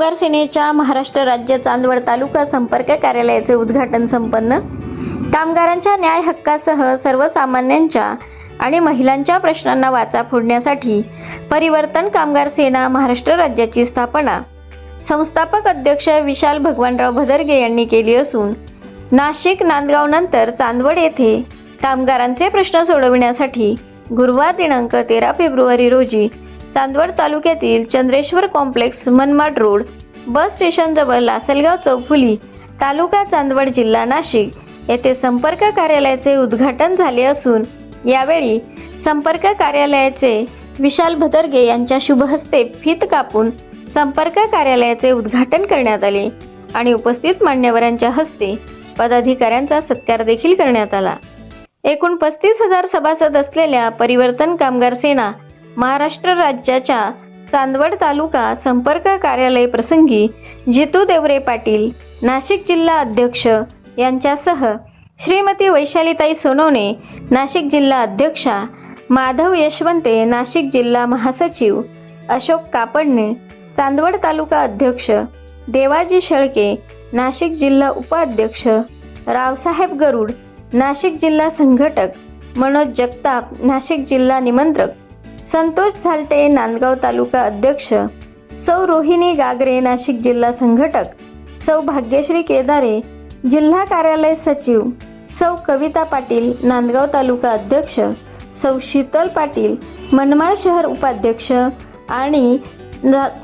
कामगार सेनेच्या महाराष्ट्र राज्य चांदवड तालुका संपर्क कार्यालयाचे उद्घाटन संपन्न. कामगारांच्या न्याय हक्कासह सर्वसामान्यांच्या आणि महिलांच्या प्रश्नांना वाचा फोडण्यासाठी परिवर्तन कामगार सेना महाराष्ट्र राज्याची स्थापना. संस्थापक अध्यक्ष विशाल भगवानराव भदरगे यांनी केली असून नाशिक नांदगाव नंतर चांदवड येथे कामगारांचे प्रश्न सोडविण्यासाठी गुरुवार दिनांक तेरा फेब्रुवारी रोजी चांदवड तालुक्यातील Chandreshwar complex Manmad road bus स्टेशनजवळ Lasalgaon चौफुली तालुका चांदवड जिल्हा नाशिक येथे संपर्क कार्यालयाचे उद्घाटन झाले असून यावेळी संपर्क कार्यालयाचे विशाल भदरगे यांच्या शुभहस्ते फीत कापून संपर्क कार्यालयाचे उद्घाटन करण्यात आले आणि उपस्थित मान्यवरांच्या हस्ते पदाधिकाऱ्यांचा सत्कार देखील करण्यात आला. एकूण पस्तीस हजार सभासद असलेल्या परिवर्तन कामगार सेना महाराष्ट्र राज्याच्या चांदवड तालुका संपर्क कार्यालय प्रसंगी जितू देवरे पाटील नाशिक जिल्हा अध्यक्ष यांच्यासह श्रीमती वैशालीताई सोनवणे नाशिक जिल्हा अध्यक्षा माधव यशवंते नाशिक जिल्हा महासचिव अशोक कापडणे चांदवड तालुका अध्यक्ष देवाजी शेळके नाशिक जिल्हा उपाध्यक्ष रावसाहेब गरुड नाशिक जिल्हा संघटक मनोज जगताप नाशिक जिल्हा निमंत्रक संतोष झालटे नांदगाव तालुका अध्यक्ष सौ रोहिणी गागरे नाशिक जिल्हा संघटक सौ भाग्यश्री केदारे जिल्हा कार्यालय सचिव सौ कविता पाटील नांदगाव तालुका अध्यक्ष सौ शीतल पाटील मनमाड शहर उपाध्यक्ष आणि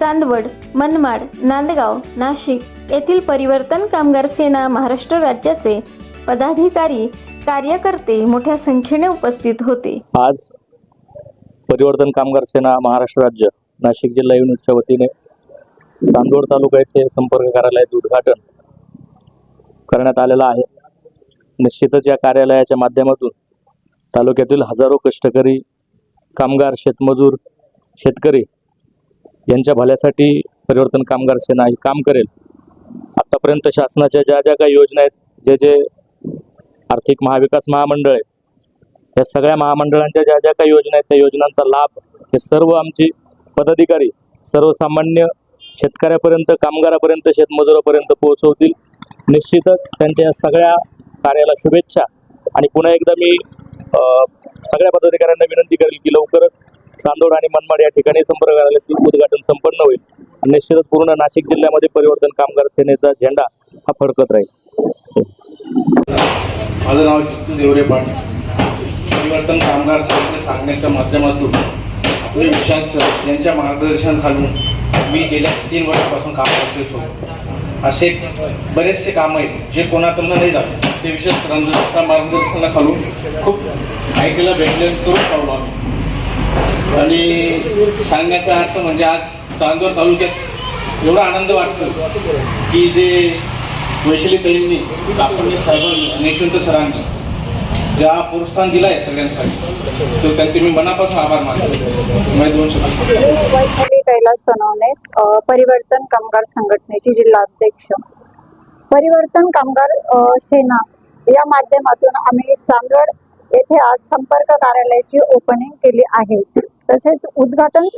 चांदवड मनमाड नांदगाव नाशिक येथील परिवर्तन कामगार सेना महाराष्ट्र राज्याचे पदाधिकारी कार्यकर्ते मोठ्या संख्येने उपस्थित होते. आज परिवर्तन कामगार सेना महाराष्ट्र राज्य नाशिक जिल्हा युनिटच्या वतीने चांदोड तालुका येथे संपर्क कार्यालयाचे उद्घाटन करण्यात आलेलं आहे. निश्चितच या कार्यालयाच्या माध्यमातून तालुक्यातील हजारो कष्टकरी कामगार शेतमजूर शेतकरी यांच्या भल्यासाठी परिवर्तन कामगार सेना ही काम करेल. आत्तापर्यंत शासनाच्या ज्या ज्या काही योजना आहेत जे जे आर्थिक महाविकास महामंडळ आहे या सगळ्या महामंडळांच्या ज्या ज्या काही योजना आहेत त्या योजनांचा लाभ हे सर्व आमचे पदाधिकारी सर्वसामान्य शेतकऱ्यापर्यंत कामगारापर्यंत शेतमजुरापर्यंत पोहोचवतील. निश्चितच त्यांच्या या सगळ्या कार्याला शुभेच्छा. आणि पुन्हा एकदा मी सगळ्या पदाधिकाऱ्यांना विनंती करेल की लवकरच चांदोड आणि मनमाड या ठिकाणी संपर्क कार्यालयाचे उद्घाटन संपन्न होईल. आणि निश्चितच पूर्ण नाशिक जिल्ह्यामध्ये परिवर्तन कामगार सेनेचा झेंडा हा फडकत राहील. माझं नाव देवरे पाटील. परिवर्तन कामगार संघाच्या सांगण्याच्या माध्यमातून आपले विशाल सर यांच्या मार्गदर्शनाखालून मी गेल्या तीन वर्षापासून काम करते सोबत असे बरेचसे कामं आहेत जे कोणाकडनं नाही जात ते विशेष सरांच्या मार्गदर्शनाखालून खूप ऐकायला भेटले करून पावलो आम्ही. आणि सांगण्याचा अर्थ म्हणजे आज चांदवड तालुक्यात एवढा आनंद वाटतो की जे वैशाली ताईंनी आपण साहेबांनी निशुंत यशवंत सरांनी ज्या प्रोत्साहन दिला आहे सगळ्यांसाठी तो त्यांचे मी मनापासून आभार मानतो. मी दोन शब्द वैशाली कैलास सोनवणे परिवर्तन कामगार संघटनेची जिल्हा अध्यक्ष परिवर्तन कामगार सेना या माध्यमातून आम्ही चांदवड येथे आज संपर्क कार्यालयाची ओपनिंग केली आहे. तसेच उद्घाटन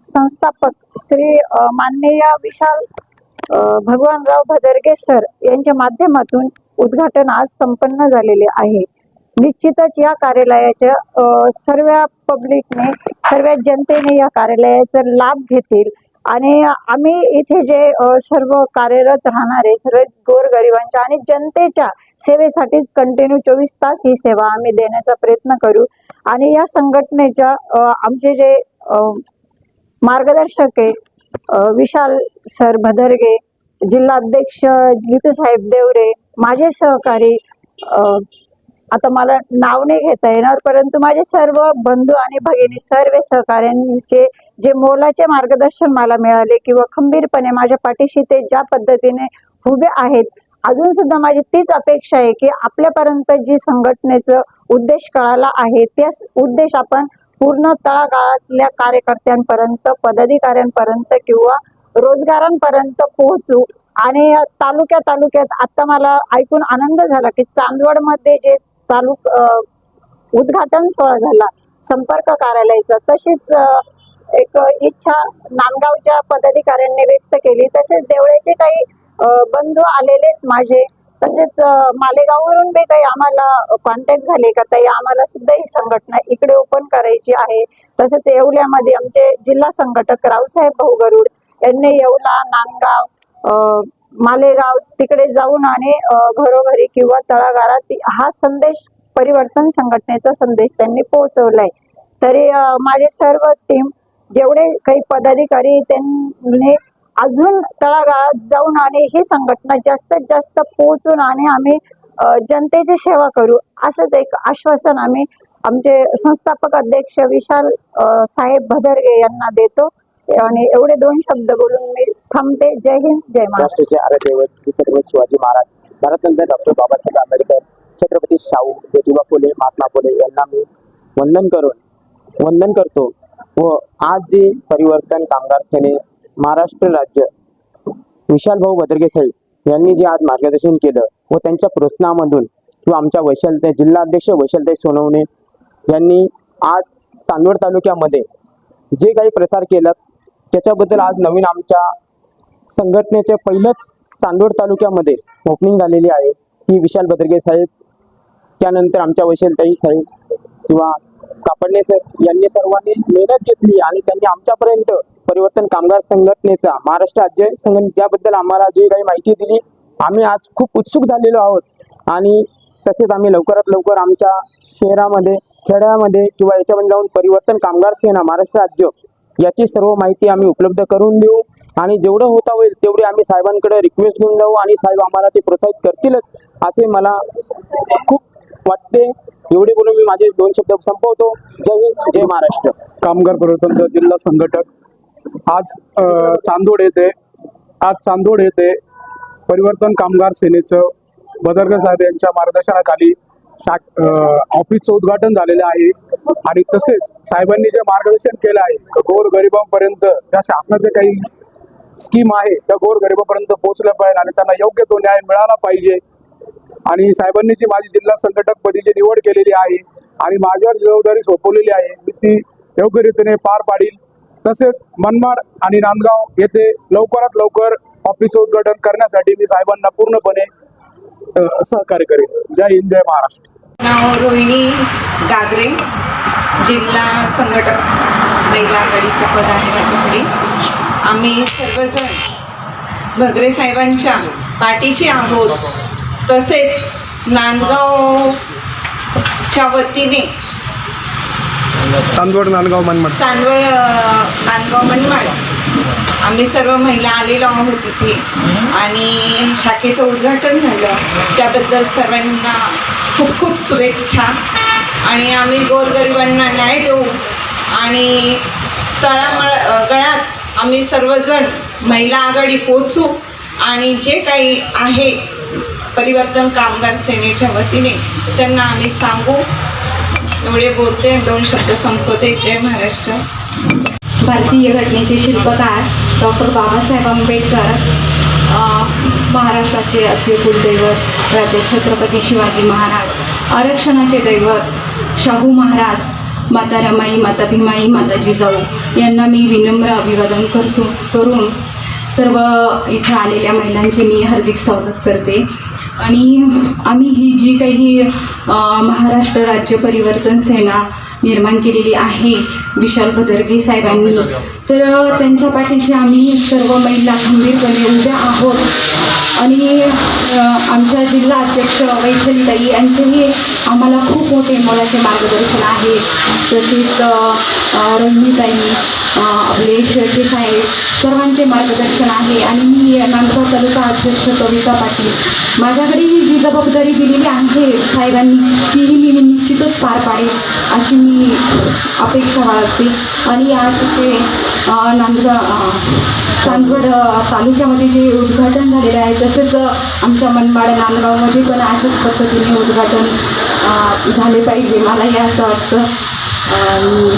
संस्थापक श्री माननीय विशाल भगवानराव भदरगे सर यांच्या माध्यमातून उद्घाटन आज संपन्न झालेले आहे. निश्चितच या कार्यालयाच्या सर्व पब्लिकने सर्व जनतेने या कार्यालयाचा लाभ घेतील. आणि आम्ही इथे जे सर्व कार्यरत राहणारे सर्व गोरगरिबांच्या आणि जनतेच्या सेवेसाठीच कंटिन्यू चोवीस तास ही सेवा आम्ही देण्याचा प्रयत्न करू. आणि या संघटनेच्या आमचे जे मार्गदर्शक आहे विशाल सर भदरगे जिल्हा अध्यक्ष देवरे माझे सहकारी आता मला नाव नाही घेता येणार परंतु माझे सर्व बंधू आणि भगिनी सर्व सहकार्यांचे जे मोलाचे मार्गदर्शन मला मिळाले किंवा खंबीरपणे माझ्या पाठीशी ते ज्या पद्धतीने उभे आहेत अजून सुद्धा माझी तीच अपेक्षा आहे की आपल्यापर्यंत जी संघटनेचं उद्देश कळाला आहे त्याच उद्देश आपण पूर्ण तळागाळातल्या कार्यकर्त्यांपर्यंत पदाधिकाऱ्यांपर्यंत किंवा रोजगारांपर्यंत पोहोचू. आणि तालुक्या तालुक्यात आता मला ऐकून आनंद झाला की चांदवडमध्ये जे तालुक उद्घाटन सोहळा झाला. संपर्क कार्यालयाचा. तशीच एक इच्छा नांदगावच्या पदाधिकाऱ्यांनी व्यक्त केली. तसेच देवळ्याचे काही बंधू आलेले माझे. तसेच मालेगाववरून बी काही आम्हाला कॉन्टॅक्ट झाले का ताई आम्हाला सुद्धा ही संघटना इकडे ओपन करायची आहे. तसेच येवल्यामध्ये आमचे जिल्हा संघटक रावसाहेब भाऊ गरुड यांनी येवला नांदगाव मालेगाव तिकडे जाऊन आणि घरोघरी किंवा तळागाळात हा संदेश परिवर्तन संघटनेचा संदेश त्यांनी पोहोचवलाय. तरी माझे सर्व टीम जेवढे काही पदाधिकारी त्यांनी अजून तळागाळात जाऊन आणि ही संघटना जास्तीत जास्त पोहोचून आणि आम्ही जनतेची सेवा करू असंच एक आश्वासन आम्ही आमचे संस्थापक अध्यक्ष विशाल साहेब भदरगे यांना देतो. आणि एवढे दोन शब्द बोलून मी थांबते. जय हिंद जय महाराष्ट्राचे राष्ट्राचे श्री सर्व शिवाजी महाराज. भारतनंतर डॉक्टर बाबासाहेब आंबेडकर छत्रपती शाहू ज्योतिबा फुले महात्मा फुले यांना मी वंदन करून वंदन करतो. व आज जे परिवर्तन कामगार सेने महाराष्ट्र राज्य विशाल भाऊ बदरगे साहेब यांनी जे आज मार्गदर्शन केलं व त्यांच्या प्रोत्साहनामधून किंवा आमच्या वैशलते जिल्हाध्यक्ष वैशालताई सोनवणे यांनी आज चांदवड तालुक्यामध्ये जे काही प्रसार केलं त्याच्याबद्दल आज नवीन आमच्या संघटनेचे पहिलंच चांदोड तालुक्यामध्ये ओपनिंग झालेली आहे. ती विशाल बदरगे साहेब त्यानंतर आमच्या वैशलताई साहेब किंवा कापडणे साहेब यांनी सर्वांनी मेहनत घेतली आणि त्यांनी आमच्यापर्यंत परिवर्तन कामगार संघटनेचा महाराष्ट्र राज्य संघटने त्याबद्दल आम्हाला जी काही माहिती दिली आम्ही आज खूप उत्सुक झालेलो आहोत. आणि तसेच आम्ही लवकरात लवकर आमच्या शहरामध्ये खेड्यामध्ये किंवा याच्यामध्ये जाऊन परिवर्तन कामगार सेना महाराष्ट्र राज्य याची सर्व माहिती आम्ही उपलब्ध करून देऊ. आणि जेवढं होता होईल तेवढे आम्ही साहेबांकडे रिक्वेस्ट घेऊन जाऊ आणि साहेब आम्हाला ते प्रोत्साहित करतीलच असे मला खूप वाटते. एवढे बोलून मी माझे दोन शब्द संपवतो. जय हिंद जय महाराष्ट्र. कामगार परिवर्तन जिल्हा संघटक. आज चांदोड येथे आज चांदोड येथे परिवर्तन कामगार सेनेचं बदरगे साहेब यांच्या मार्गदर्शनाखाली शाख ऑफिसचं उद्घाटन झालेलं आहे. आणि तसेच साहेबांनी जे मार्गदर्शन केलं आहे गोर गरिबांपर्यंत त्या शासनाच्या काही स्कीम आहे त्या गोर गरिबापर्यंत पोहोचल्या पाहिजे आणि त्यांना योग्य तो न्याय मिळाला पाहिजे. आणि साहेबांनी जी माझी जिल्हा संघटक पदीची निवड केलेली आहे आणि माझ्यावर जबाबदारी सोपवलेली आहे मी ती योग्य रीतीने पार पाडील. तसेच मनमाड आणि नांदगाव येथे लवकरात लवकर ऑफिसचं उद्घाटन करण्यासाठी मी साहेबांना पूर्णपणे सहकार्य करेन. जय हिंद जय महाराष्ट्र. नाव रोहिणी गागरे. जिल्हा संघटक महिला आघाडीचं पद आहे माझ्याकडे. आम्ही सर्वजण भगरे साहेबांच्या पाठीशी आहोत. तसेच नांदगावच्या वतीने चांदवड नांदगाव मनमड. चांदवड नांदगाव मनमाड. आम्ही सर्व महिला आलेलो आहोत इथे. आणि शाखेचं उद्घाटन झालं. त्याबद्दल सर्वांना खूप खूप शुभेच्छा. आणि आम्ही गोरगरिबांना न्याय देऊ. आणि तळामळ गळ्यात आम्ही सर्वजण महिला आघाडी पोचू आणि जे काही आहे परिवर्तन कामगार सेनेच्या वतीने त्यांना आम्ही सांगू. एवढे बोलते दोन शब्द संपवते. जय महाराष्ट्र. भारतीय घटनेचे शिल्पकार डॉक्टर बाबासाहेब आंबेडकर महाराष्ट्राचे अद्य कुलदैवत राजे छत्रपती शिवाजी महाराज आरक्षणाचे दैवत शाहू महाराज माता रमाई माता भीमाई माता जिजाऊ यांना मी विनम्र अभिवादन करतो करून सर्व इथे आलेल्या महिलांचे मी हार्दिक स्वागत करते. आणि आम्ही ही जी काही महाराष्ट्र राज्य परिवर्तन सेना निर्माण केलेली आहे विशाल भदरगे साहेबांनी तर त्यांच्या पाठीशी आम्ही सर्व महिला खंबीरपणे उभ्या आहोत. आणि आमच्या जिल्हा अध्यक्ष वैशलीताई यांचेही आम्हाला खूप मोठे मोलाचे मार्गदर्शन आहे. तसेच अ, आपले शेळके साहेब सर्वांचे मार्गदर्शन आहे आणि मी नांदगाव तालुका अध्यक्ष कविता पाटील. माझ्याकडे ही जी जबाबदारी दिलेली आहे साहेबांनी तीही मी निश्चितच पार पाडेल अशी मी अपेक्षा बाळगते. आणि आज ते नांदगाव चांदवड तालुक्यामध्ये जे उद्घाटन झालेलं आहे तसेच आमच्या मनमाड नांदगावमध्ये पण अशाच पद्धतीने उद्घाटन झाले पाहिजे. मलाही असं वाटतं.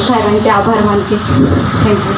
साहेबांचे आभार मानते. थँक्यू.